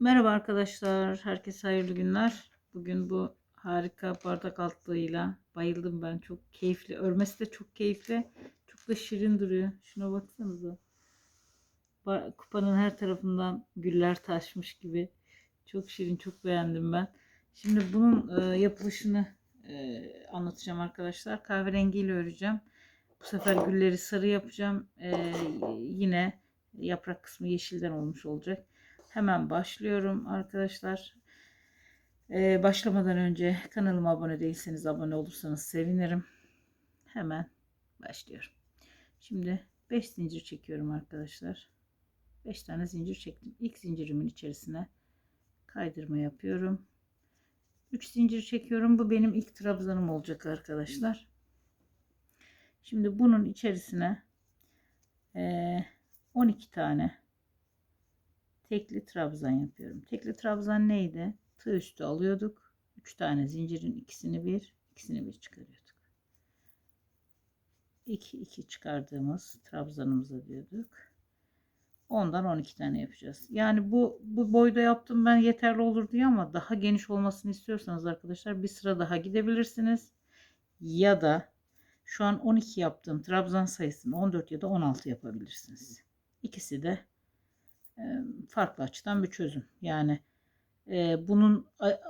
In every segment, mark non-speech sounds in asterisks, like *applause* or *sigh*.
Merhaba arkadaşlar. Herkese hayırlı günler. Bugün bu harika bardak altlığıyla bayıldım ben. Çok keyifli. Örmesi de çok keyifli. Çok da şirin duruyor. Şuna baksanıza. Ba- Kupanın her tarafından güller taşmış gibi. Çok şirin. Çok beğendim ben. Şimdi bunun e, yapılışını e, anlatacağım arkadaşlar. Kahverengiyle öreceğim. Bu sefer gülleri sarı yapacağım. E, yine yaprak kısmı yeşilden olmuş olacak. Hemen başlıyorum arkadaşlar. Ee, başlamadan önce kanalıma abone değilseniz abone olursanız sevinirim. Hemen başlıyorum. Şimdi 5 zincir çekiyorum arkadaşlar. 5 tane zincir çektim. İlk zincirimin içerisine kaydırma yapıyorum. 3 zincir çekiyorum. Bu benim ilk trabzanım olacak arkadaşlar. Şimdi bunun içerisine e, 12 tane tekli trabzan yapıyorum. Tekli trabzan neydi? Tığ üstü alıyorduk. 3 tane zincirin ikisini bir, ikisini bir çıkarıyorduk. 2 2 çıkardığımız trabzanımıza diyorduk. Ondan 12 tane yapacağız. Yani bu bu boyda yaptım ben yeterli olur diye ama daha geniş olmasını istiyorsanız arkadaşlar bir sıra daha gidebilirsiniz. Ya da şu an 12 yaptığım trabzan sayısını 14 ya da 16 yapabilirsiniz. İkisi de farklı açıdan bir çözüm. Yani e, bunun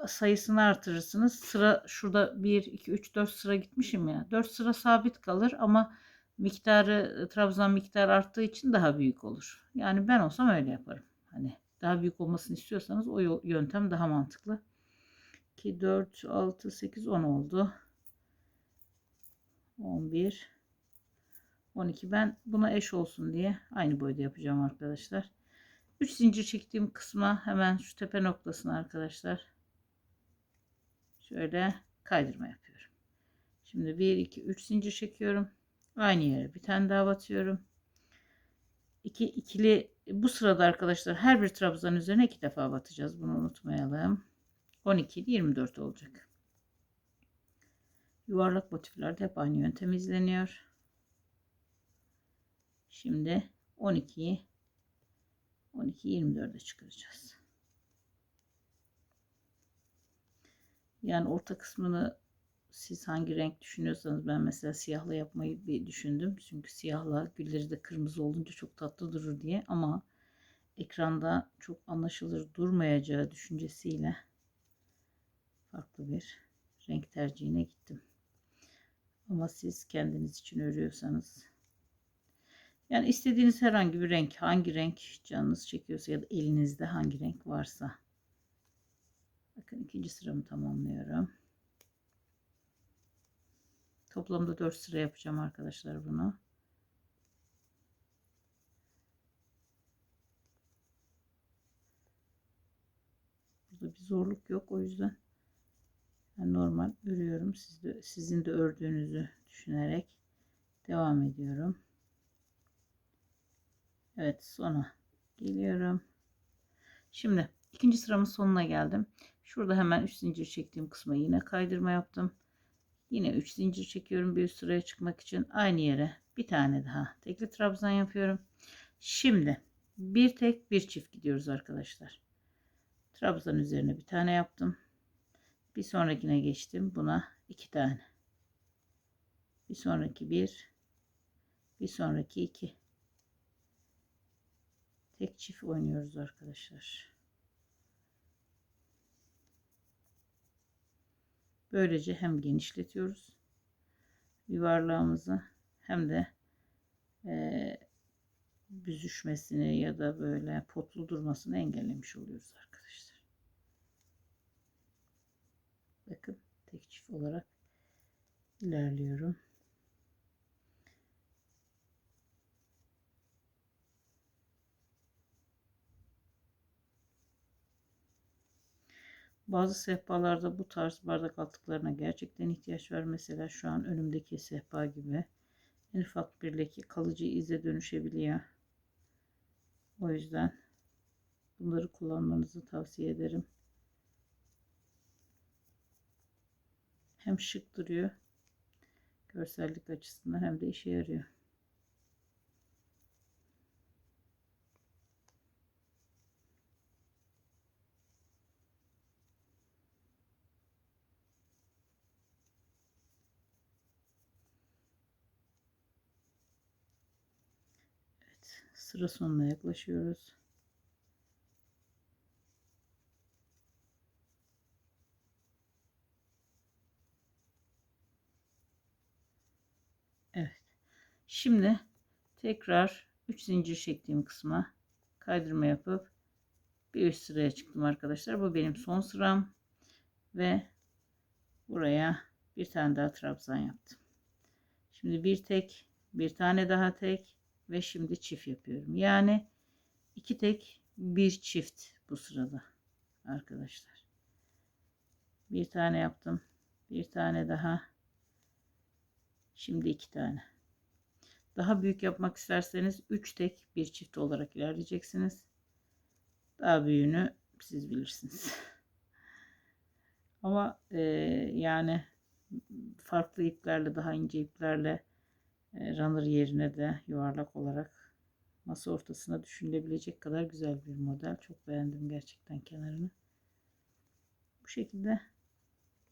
sayısını artırırsınız. Sıra şurada 1, 2, 3, 4 sıra gitmişim ya. 4 sıra sabit kalır ama miktarı trabzan miktarı arttığı için daha büyük olur. Yani ben olsam öyle yaparım. Hani daha büyük olmasını istiyorsanız o yöntem daha mantıklı. 2, 4, 6, 8, 10 oldu. 11, 12. Ben buna eş olsun diye aynı boyda yapacağım arkadaşlar. 3 zincir çektiğim kısma hemen şu tepe noktasına arkadaşlar şöyle kaydırma yapıyorum. Şimdi 1 2 3 zincir çekiyorum. Aynı yere bir tane daha batıyorum. 2 ikili bu sırada arkadaşlar her bir trabzan üzerine iki defa batacağız. Bunu unutmayalım. 12 24 olacak. Yuvarlak motiflerde hep aynı yöntem izleniyor. Şimdi 12'yi 12 24'e çıkaracağız. Yani orta kısmını siz hangi renk düşünüyorsanız ben mesela siyahla yapmayı bir düşündüm. Çünkü siyahla gülleri de kırmızı olunca çok tatlı durur diye ama ekranda çok anlaşılır durmayacağı düşüncesiyle farklı bir renk tercihine gittim. Ama siz kendiniz için örüyorsanız yani istediğiniz herhangi bir renk, hangi renk canınız çekiyorsa ya da elinizde hangi renk varsa. Bakın ikinci sıramı tamamlıyorum. Toplamda 4 sıra yapacağım arkadaşlar bunu. Burada bir zorluk yok o yüzden ben normal örüyorum. Siz de, sizin de ördüğünüzü düşünerek devam ediyorum. Evet sona geliyorum. Şimdi ikinci sıramın sonuna geldim. Şurada hemen 3 zincir çektiğim kısma yine kaydırma yaptım. Yine 3 zincir çekiyorum bir üst sıraya çıkmak için. Aynı yere bir tane daha tekli trabzan yapıyorum. Şimdi bir tek bir çift gidiyoruz arkadaşlar. Trabzan üzerine bir tane yaptım. Bir sonrakine geçtim. Buna iki tane. Bir sonraki bir. Bir sonraki iki. Tek çift oynuyoruz arkadaşlar. Böylece hem genişletiyoruz yuvarlağımızı hem de e, büzüşmesini ya da böyle potlu durmasını engellemiş oluyoruz arkadaşlar. Bakın tek çift olarak ilerliyorum. Bazı sehpalarda bu tarz bardak altlıklarına gerçekten ihtiyaç var. Mesela şu an önümdeki sehpa gibi. En ufak bir leke kalıcı ize dönüşebiliyor. O yüzden bunları kullanmanızı tavsiye ederim. Hem şık duruyor görsellik açısından hem de işe yarıyor. Sıra sonuna yaklaşıyoruz. Evet. Şimdi tekrar 3 zincir çektiğim kısma kaydırma yapıp bir üst sıraya çıktım arkadaşlar. Bu benim son sıram ve buraya bir tane daha trabzan yaptım. Şimdi bir tek, bir tane daha tek ve şimdi çift yapıyorum. Yani iki tek, bir çift bu sırada arkadaşlar. Bir tane yaptım. Bir tane daha. Şimdi iki tane. Daha büyük yapmak isterseniz 3 tek bir çift olarak ilerleyeceksiniz. Daha büyüğünü siz bilirsiniz. *laughs* Ama e, yani farklı iplerle daha ince iplerle runner yerine de yuvarlak olarak masa ortasına düşünülebilecek kadar güzel bir model. Çok beğendim gerçekten kenarını. Bu şekilde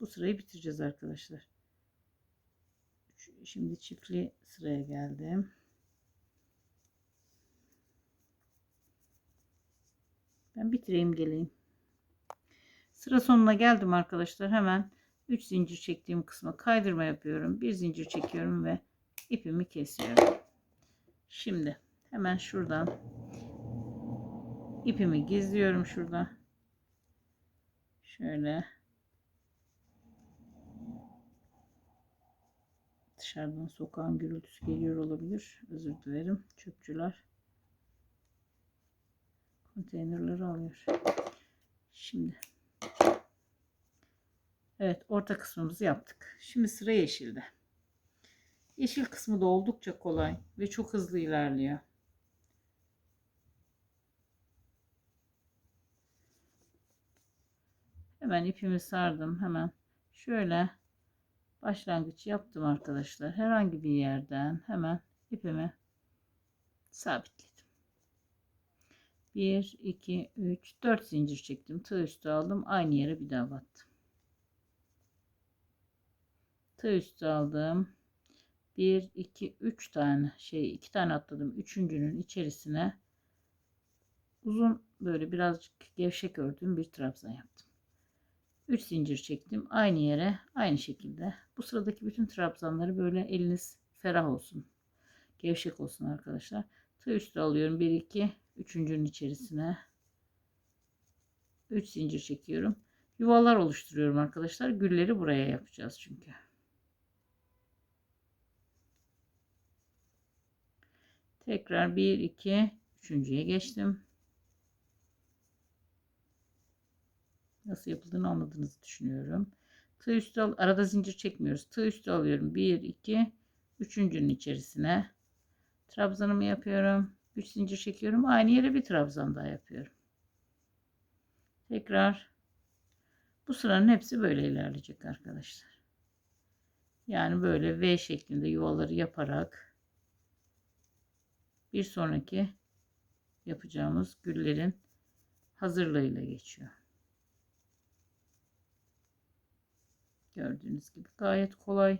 bu sırayı bitireceğiz arkadaşlar. Şimdi çiftli sıraya geldim. Ben bitireyim geleyim. Sıra sonuna geldim arkadaşlar. Hemen 3 zincir çektiğim kısma kaydırma yapıyorum. Bir zincir çekiyorum ve ipimi kesiyorum. Şimdi hemen şuradan ipimi gizliyorum şurada. Şöyle dışarıdan sokağın gürültüsü geliyor olabilir. Özür dilerim. Çöpçüler konteynerleri alıyor. Şimdi Evet orta kısmımızı yaptık. Şimdi sıra yeşilde. Yeşil kısmı da oldukça kolay ve çok hızlı ilerliyor. Hemen ipimi sardım. Hemen şöyle başlangıç yaptım arkadaşlar. Herhangi bir yerden hemen ipimi sabitledim. 1, 2, 3, 4 zincir çektim. Tığ üstü aldım. Aynı yere bir daha battım. Tığ üstü aldım. 1, 2, 3 tane şey 2 tane atladım. Üçüncünün içerisine uzun böyle birazcık gevşek ördüğüm bir trabzan yaptım. 3 zincir çektim. Aynı yere aynı şekilde. Bu sıradaki bütün trabzanları böyle eliniz ferah olsun. Gevşek olsun arkadaşlar. Tığ üstü alıyorum. 1 2 üçüncünün içerisine 3 zincir çekiyorum. Yuvalar oluşturuyorum arkadaşlar. Gülleri buraya yapacağız çünkü. Tekrar 1 2 üçüncüye geçtim. Nasıl yapıldığını anladığınızı düşünüyorum. Tığ üstü al arada zincir çekmiyoruz. Tığ üstü alıyorum. 1 2 üçüncünün içerisine trabzanımı yapıyorum. 3 zincir çekiyorum. Aynı yere bir trabzan daha yapıyorum. Tekrar bu sıranın hepsi böyle ilerleyecek arkadaşlar. Yani böyle V şeklinde yuvaları yaparak bir sonraki yapacağımız güllerin hazırlığıyla geçiyor. Gördüğünüz gibi gayet kolay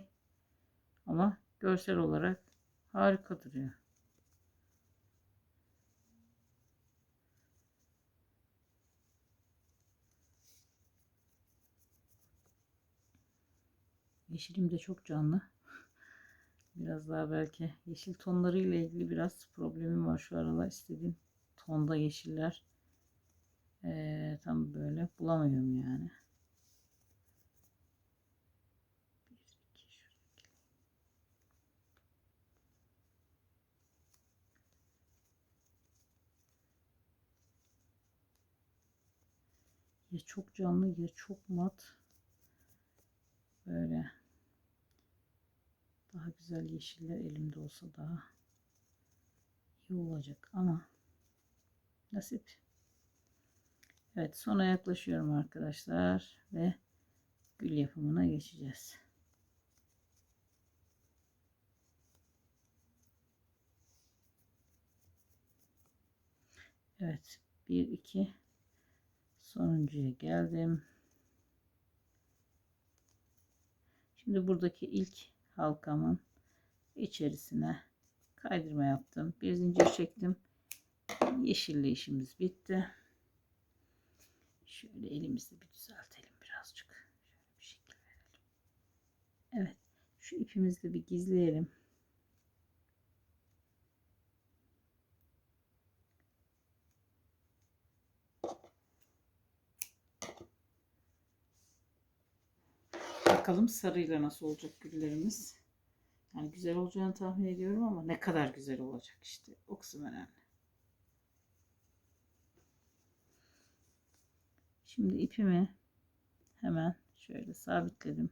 ama görsel olarak harika duruyor. Yeşilim de çok canlı. Biraz daha belki yeşil tonları ile ilgili biraz problemim var şu aralar. istediğim tonda yeşiller ee, tam böyle bulamıyorum yani. Ya çok canlı ya çok mat. Böyle daha güzel yeşiller elimde olsa daha iyi olacak ama nasip. Evet sona yaklaşıyorum arkadaşlar ve gül yapımına geçeceğiz. Evet 1 2 sonuncuya geldim. Şimdi buradaki ilk halkamın içerisine kaydırma yaptım. Bir zincir çektim. Yeşilli işimiz bitti. Şöyle elimizle bir düzeltelim birazcık. Şöyle bir şekil verelim. Evet. Şu ipimizi de bir gizleyelim. Bakalım sarıyla nasıl olacak güllerimiz. Yani güzel olacağını tahmin ediyorum ama ne kadar güzel olacak işte. O kısım önemli. Şimdi ipimi hemen şöyle sabitledim.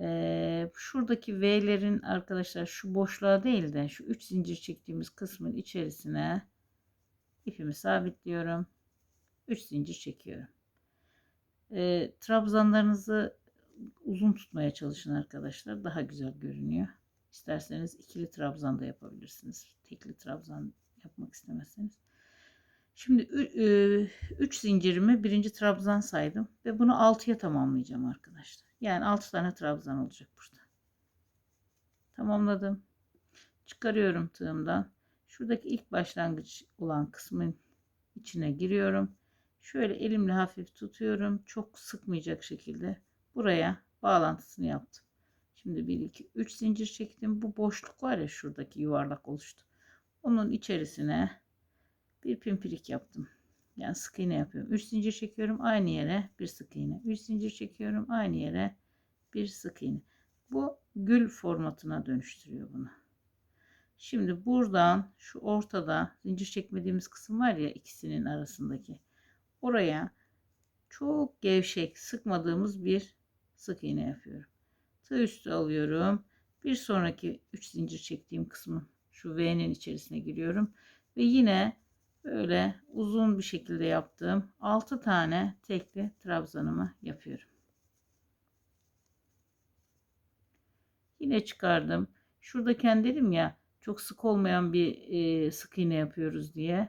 Ee, şuradaki V'lerin arkadaşlar şu boşluğa değil de şu 3 zincir çektiğimiz kısmın içerisine ipimi sabitliyorum. 3 zincir çekiyorum. Ee, trabzanlarınızı uzun tutmaya çalışın arkadaşlar. Daha güzel görünüyor. İsterseniz ikili trabzan da yapabilirsiniz. Tekli trabzan yapmak istemezseniz. Şimdi 3 zincirimi birinci trabzan saydım ve bunu 6'ya tamamlayacağım arkadaşlar. Yani 6 tane trabzan olacak burada. Tamamladım. Çıkarıyorum tığımdan. Şuradaki ilk başlangıç olan kısmın içine giriyorum. Şöyle elimle hafif tutuyorum. Çok sıkmayacak şekilde buraya bağlantısını yaptım. Şimdi 1 2 3 zincir çektim. Bu boşluk var ya şuradaki yuvarlak oluştu. Onun içerisine bir pimpirik yaptım. Yani sık iğne yapıyorum. 3 zincir çekiyorum aynı yere bir sık iğne. 3 zincir çekiyorum aynı yere bir sık iğne. Bu gül formatına dönüştürüyor bunu. Şimdi buradan şu ortada zincir çekmediğimiz kısım var ya ikisinin arasındaki. Oraya çok gevşek sıkmadığımız bir sık iğne yapıyorum. Tığ üstü alıyorum. Bir sonraki 3 zincir çektiğim kısmı şu V'nin içerisine giriyorum. Ve yine böyle uzun bir şekilde yaptığım 6 tane tekli trabzanımı yapıyorum. Yine çıkardım. Şurada dedim ya çok sık olmayan bir e, sık iğne yapıyoruz diye.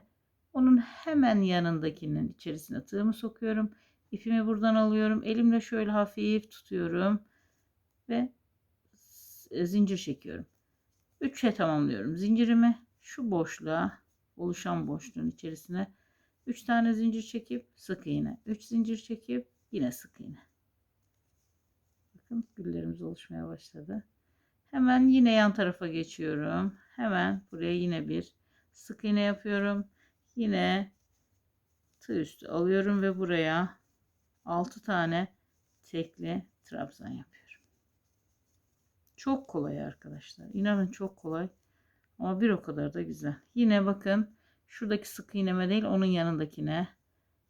Onun hemen yanındakinin içerisine tığımı sokuyorum. İpimi buradan alıyorum. Elimle şöyle hafif tutuyorum. Ve zincir çekiyorum. 3'e tamamlıyorum zincirimi. Şu boşluğa oluşan boşluğun içerisine 3 tane zincir çekip sık iğne. 3 zincir çekip yine sık iğne. Bakın güllerimiz oluşmaya başladı. Hemen yine yan tarafa geçiyorum. Hemen buraya yine bir sık iğne yapıyorum. Yine tığ üstü alıyorum ve buraya 6 tane tekli trabzan yapıyorum. Çok kolay arkadaşlar. İnanın çok kolay. Ama bir o kadar da güzel. Yine bakın şuradaki sık iğneme değil onun yanındakine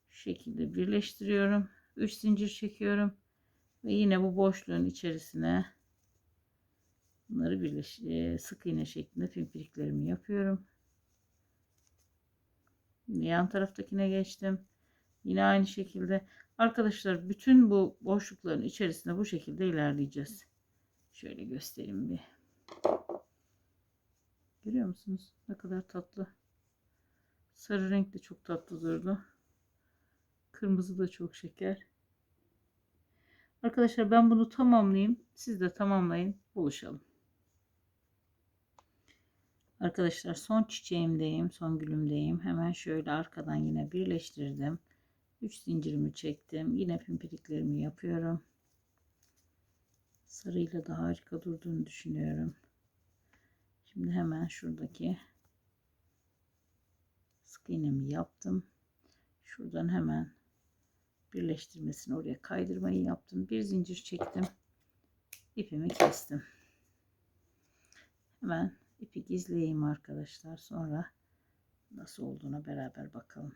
şu şekilde birleştiriyorum. 3 zincir çekiyorum. Ve yine bu boşluğun içerisine bunları birleş e, sık iğne şeklinde pimpiriklerimi yapıyorum. Yine yan taraftakine geçtim. Yine aynı şekilde arkadaşlar bütün bu boşlukların içerisinde bu şekilde ilerleyeceğiz. Şöyle göstereyim bir. Görüyor musunuz? Ne kadar tatlı. Sarı renk de çok tatlı durdu. Kırmızı da çok şeker. Arkadaşlar ben bunu tamamlayayım. Siz de tamamlayın. Buluşalım. Arkadaşlar son çiçeğimdeyim. Son gülümdeyim. Hemen şöyle arkadan yine birleştirdim. 3 zincirimi çektim. Yine pimpiriklerimi yapıyorum. Sarıyla da harika durduğunu düşünüyorum. Şimdi hemen şuradaki sık iğnemi yaptım. Şuradan hemen birleştirmesini oraya kaydırmayı yaptım. Bir zincir çektim. İpimi kestim. Hemen ipi gizleyeyim arkadaşlar. Sonra nasıl olduğuna beraber bakalım.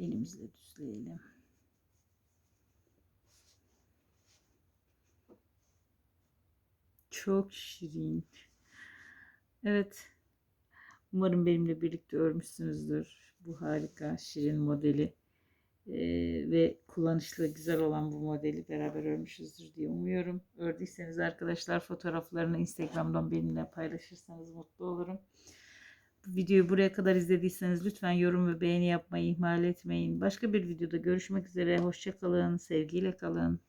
Elimizle düzleyelim. Çok şirin. Evet. Umarım benimle birlikte örmüşsünüzdür. Bu harika şirin modeli. Ee, ve kullanışlı güzel olan bu modeli beraber örmüşüzdür diye umuyorum. Ördüyseniz arkadaşlar fotoğraflarını Instagram'dan benimle paylaşırsanız mutlu olurum. Videoyu buraya kadar izlediyseniz lütfen yorum ve beğeni yapmayı ihmal etmeyin. Başka bir videoda görüşmek üzere. Hoşça kalın. Sevgiyle kalın.